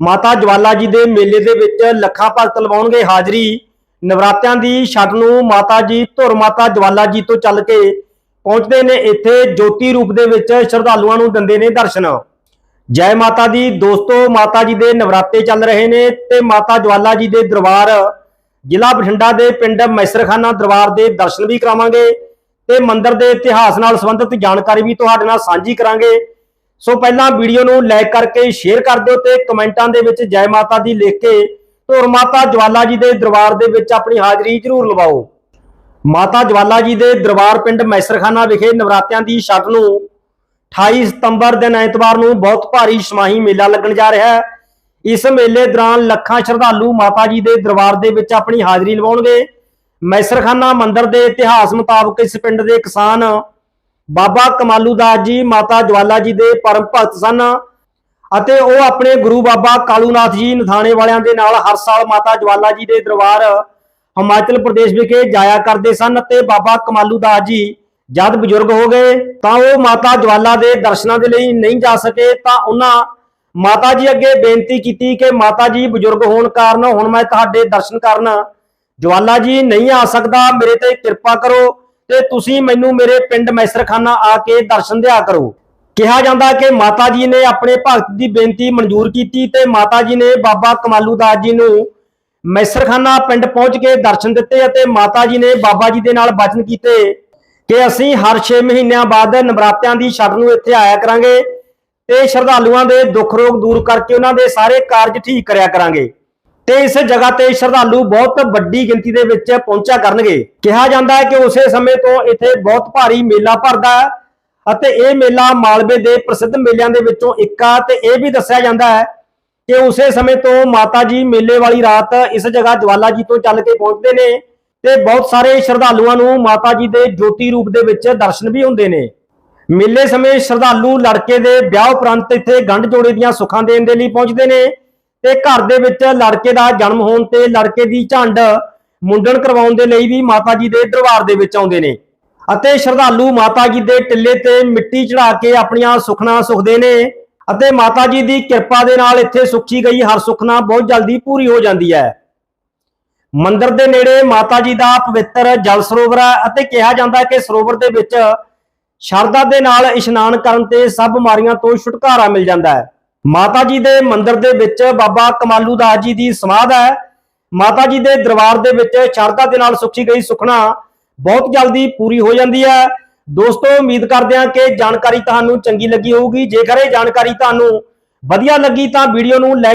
ਮਾਤਾ ਜਵਾਲਾ ਜੀ ਦੇ ਮੇਲੇ ਦੇ ਵਿੱਚ ਲੱਖਾਂ ਭਗਤ ਲਵਾਉਣਗੇ ਹਾਜ਼ਰੀ। ਨਵਰਾਤਿਆਂ ਦੀ ਛੱਡ ਨੂੰ ਮਾਤਾ ਜੀ ਧੁਰ ਮਾਤਾ ਜਵਾਲਾ ਜੀ ਤੋਂ ਚੱਲ ਕੇ ਪਹੁੰਚਦੇ ਨੇ ਇੱਥੇ ਜੋਤੀ ਰੂਪ ਦੇ ਵਿੱਚ ਸ਼ਰਧਾਲੂਆਂ ਨੂੰ ਦਿੰਦੇ ਨੇ ਦਰਸ਼ਨ। ਜੈ ਮਾਤਾ ਦੀ, ਦੋਸਤੋ, ਮਾਤਾ ਜੀ ਦੇ ਨਵਰਾਤੇ ਚੱਲ ਰਹੇ ਨੇ ਤੇ ਮਾਤਾ ਜਵਾਲਾ ਜੀ ਦੇ ਦਰਬਾਰ, ਜ਼ਿਲ੍ਹਾ ਬਠਿੰਡਾ ਦੇ ਪਿੰਡ ਮੈਸਰਖਾਨਾ ਦਰਬਾਰ ਦੇ ਦਰਸ਼ਨ ਵੀ ਕਰਾਵਾਂਗੇ ਤੇ ਮੰਦਿਰ ਦੇ ਇਤਿਹਾਸ ਨਾਲ ਸੰਬੰਧਿਤ ਜਾਣਕਾਰੀ ਵੀ ਤੁਹਾਡੇ ਨਾਲ ਸਾਂਝੀ ਕਰਾਂਗੇ। ਸੋ ਪਹਿਲਾਂ ਵੀਡੀਓ ਨੂੰ ਲਾਈਕ ਕਰਕੇ ਸ਼ੇਅਰ ਕਰ ਦਿਓ ਤੇ ਕਮੈਂਟਾਂ ਦੇ ਵਿੱਚ ਜੈ ਮਾਤਾ ਦੀ ਲਿਖ ਕੇ ਧੁਰ ਮਾਤਾ ਜਵਾਲਾ ਜੀ ਦੇ ਦਰਬਾਰ ਦੇ ਵਿੱਚ ਆਪਣੀ ਹਾਜ਼ਰੀ ਜ਼ਰੂਰ ਲਵਾਓ। ਮਾਤਾ ਜਵਾਲਾ ਜੀ ਦੇ ਦਰਬਾਰ ਪਿੰਡ ਮੈਸਰਖਾਨਾ ਵਿਖੇ ਨਵਰਾਤਿਆਂ ਦੀ ਛੱਟ ਨੂੰ 28 ਸਤੰਬਰ ਦਿਨ ਐਤਵਾਰ ਨੂੰ ਬਹੁਤ ਭਾਰੀ ਸਮਾਹੀ ਮੇਲਾ ਲੱਗਣ ਜਾ ਰਿਹਾ ਹੈ। ਇਸ ਮੇਲੇ ਦੌਰਾਨ ਲੱਖਾਂ ਸ਼ਰਧਾਲੂ ਮਾਤਾ ਜੀ ਦੇ ਦਰਬਾਰ ਦੇ ਵਿੱਚ ਆਪਣੀ ਹਾਜ਼ਰੀ ਲਵਾਉਣਗੇ। ਮੈਸਰਖਾਨਾ ਮੰਦਿਰ ਦੇ ਇਤਿਹਾਸ ਮੁਤਾਬਕ ਇਸ ਪਿੰਡ ਦੇ ਕਿਸਾਨ ਬਾਬਾ ਕਮਾਲੂ ਦਾਸ ਜੀ, ਮਾਤਾ ਜਵਾਲਾ ਜੀ ਦੇ ਪਰਮ ਭਗਤ ਸਨ ਅਤੇ ਉਹ ਆਪਣੇ ਗੁਰੂ ਬਾਬਾ ਕਾਲੂਨਾਥ ਜੀ ਨਥਾਣੇ ਵਾਲਿਆਂ ਦੇ ਨਾਲ ਹਰ ਸਾਲ ਮਾਤਾ ਜਵਾਲਾ ਜੀ ਦੇ ਦਰਬਾਰ ਹਿਮਾਚਲ ਪ੍ਰਦੇਸ਼ ਵਿਖੇ ਜਾਇਆ ਕਰਦੇ ਸਨ ਤੇ ਬਾਬਾ ਕਮਾਲੂ ਦਾਸ ਜੀ ਜਦ ਬਜ਼ੁਰਗ ਹੋ ਗਏ ਤਾਂ ਉਹ ਮਾਤਾ ਜਵਾਲਾ ਦੇ ਦਰਸ਼ਨਾਂ ਦੇ ਲਈ ਨਹੀਂ ਜਾ ਸਕੇ ਤਾਂ ਉਹਨਾਂ ਮਾਤਾ ਜੀ ਅੱਗੇ ਬੇਨਤੀ ਕੀਤੀ ਕਿ ਮਾਤਾ ਜੀ ਬਜ਼ੁਰਗ ਹੋਣ ਕਾਰਨ ਹੁਣ ਮੈਂ ਤੁਹਾਡੇ ਦਰਸ਼ਨ ਕਰਨ ਜਵਾਲਾ ਜੀ ਨਹੀਂ ਆ ਸਕਦਾ, ਮੇਰੇ ਤੇ ਕਿਰਪਾ ਕਰੋ। ਤੇ ਤੁਸੀਂ ਮੈਨੂੰ ਮੇਰੇ ਪਿੰਡ ਮੈਸਰਖਾਨਾ ਆ ਕੇ ਦਰਸ਼ਨ ਦਿਆ ਕਰੋ। ਕਿਹਾ ਜਾਂਦਾ ਕਿ ਮਾਤਾ ਜੀ ਨੇ ਆਪਣੇ ਭਗਤ ਦੀ ਬੇਨਤੀ ਮਨਜ਼ੂਰ ਕੀਤੀ ਤੇ ਮਾਤਾ ਜੀ ਨੇ ਬਾਬਾ ਕਮਾਲੂ ਦਾਸ ਜੀ ਨੂੰ ਮੈਸਰਖਾਨਾ ਪਿੰਡ ਪਹੁੰਚ ਕੇ ਦਰਸ਼ਨ ਦਿੱਤੇ ਅਤੇ ਮਾਤਾ ਜੀ ਨੇ ਬਾਬਾ ਜੀ ਦੇ ਨਾਲ ਬਚਨ ਕੀਤੇ ਕਿ ਅਸੀਂ ਹਰ 6 ਮਹੀਨਿਆਂ ਬਾਅਦ ਨਵਰਾਤਿਆਂ ਦੀ ਛੱਡ ਨੂੰ ਇੱਥੇ ਆਇਆ ਕਰਾਂਗੇ ਤੇ ਸ਼ਰਧਾਲੂਆਂ ਦੇ ਦੁੱਖ ਰੋਗ ਦੂਰ ਕਰਕੇ ਉਹਨਾਂ ਦੇ ਸਾਰੇ ਕਾਰਜ ਠੀਕ ਕਰਿਆ ਕਰਾਂਗੇ। ਤੇ ਇਸ ਜਗ੍ਹਾ ਤੇ ਸ਼ਰਧਾਲੂ ਬਹੁਤ ਵੱਡੀ ਗਿਣਤੀ ਦੇ ਵਿੱਚ ਪਹੁੰਚਿਆ ਕਰਨਗੇ। ਕਿਹਾ ਜਾਂਦਾ ਹੈ ਕਿ ਉਸੇ ਸਮੇਂ ਤੋਂ ਇੱਥੇ ਬਹੁਤ ਭਾਰੀ ਮੇਲਾ ਭਰਦਾ ਹੈ ਅਤੇ ਇਹ ਮੇਲਾ ਮਾਲਵੇ ਦੇ ਪ੍ਰਸਿੱਧ ਮੇਲਿਆਂ ਦੇ ਵਿੱਚੋਂ ਇੱਕ ਆ ਤੇ ਇਹ ਵੀ ਦੱਸਿਆ ਜਾਂਦਾ ਹੈ ਕਿ ਉਸੇ ਸਮੇਂ ਤੋਂ ਮਾਤਾ ਜੀ ਮੇਲੇ ਵਾਲੀ ਰਾਤ ਇਸ ਜਗ੍ਹਾ ਜਵਾਲਾ ਜੀ ਤੋਂ ਚੱਲ ਕੇ ਪਹੁੰਚਦੇ ਨੇ ਤੇ ਬਹੁਤ ਸਾਰੇ ਸ਼ਰਧਾਲੂਆਂ ਨੂੰ ਮਾਤਾ ਜੀ ਦੇ ਜੋਤੀ ਰੂਪ ਦੇ ਵਿੱਚ ਦਰਸ਼ਨ ਵੀ ਹੁੰਦੇ ਨੇ। ਮੇਲੇ ਸਮੇਂ ਸ਼ਰਧਾਲੂ ਲੜਕੇ ਦੇ ਵਿਆਹ ਉਪਰੰਤ ਇੱਥੇ ਗੰਢ ਜੋੜੇ ਦੀਆਂ ਸੁੱਖਾਂ ਦੇਣ ਦੇ ਲਈ ਪਹੁੰਚਦੇ ਨੇ ਤੇ ਘਰ ਦੇ ਵਿੱਚ ਲੜਕੇ ਦਾ ਜਨਮ ਹੋਣ ਤੇ ਲੜਕੇ ਦੀ ਝੰਡ ਮੁੰਡਣ ਕਰਵਾਉਣ ਦੇ ਲਈ ਵੀ ਮਾਤਾ ਜੀ ਦੇ ਦਰਬਾਰ ਦੇ ਵਿੱਚ ਆਉਂਦੇ ਨੇ। ਅਤੇ ਸ਼ਰਧਾਲੂ ਮਾਤਾ ਜੀ ਦੇ ਟਿੱਲੇ ਤੇ ਮਿੱਟੀ ਚੜਾ ਕੇ ਆਪਣੀਆਂ ਸੁਖਣਾ ਸੁਖਦੇ ਨੇ ਅਤੇ ਮਾਤਾ ਜੀ ਦੀ ਕਿਰਪਾ ਦੇ ਨਾਲ ਇੱਥੇ ਸੁੱਖੀ ਗਈ ਹਰ ਸੁਖਣਾ ਬਹੁਤ ਜਲਦੀ ਪੂਰੀ ਹੋ ਜਾਂਦੀ ਹੈ। ਮੰਦਰ ਦੇ ਨੇੜੇ ਮਾਤਾ ਜੀ ਦਾ ਪਵਿੱਤਰ ਜਲ ਸਰੋਵਰ ਹੈ ਅਤੇ ਕਿਹਾ ਜਾਂਦਾ ਹੈ ਕਿ ਸਰੋਵਰ ਦੇ ਵਿੱਚ ਸ਼ਰਧਾ ਦੇ ਨਾਲ ਇਸ਼ਨਾਨ ਕਰਨ ਤੇ ਸਭ ਬਿਮਾਰੀਆਂ ਤੋਂ ਛੁਟਕਾਰਾ ਮਿਲ ਜਾਂਦਾ ਹੈ। ਮਾਤਾ ਜੀ ਦੇ ਮੰਦਿਰ ਦੇ ਵਿੱਚ ਬਾਬਾ ਕਮਾਲੂ ਦਾਸ ਜੀ ਦੀ ਸਮਾਧ ਹੈ। ਮਾਤਾ ਜੀ ਦੇ ਦਰਬਾਰ ਦੇ ਵਿੱਚ ਸ਼ਰਧਾ ਦੇ ਨਾਲ ਸੁੱਖੀ ਗਈ ਸੁਖਣਾ ਬਹੁਤ ਜਲਦੀ ਪੂਰੀ ਹੋ ਜਾਂਦੀ ਹੈ। ਦੋਸਤੋ, ਉਮੀਦ ਕਰਦੇ ਹਾਂ ਕਿ ਜਾਣਕਾਰੀ ਤੁਹਾਨੂੰ ਚੰਗੀ ਲੱਗੀ ਹੋਊਗੀ। ਜੇਕਰ ਇਹ ਜਾਣਕਾਰੀ ਤੁਹਾਨੂੰ ਵਧੀਆ ਲੱਗੀ ਤਾਂ ਵੀਡੀਓ ਨੂੰ ਲਾਈਕ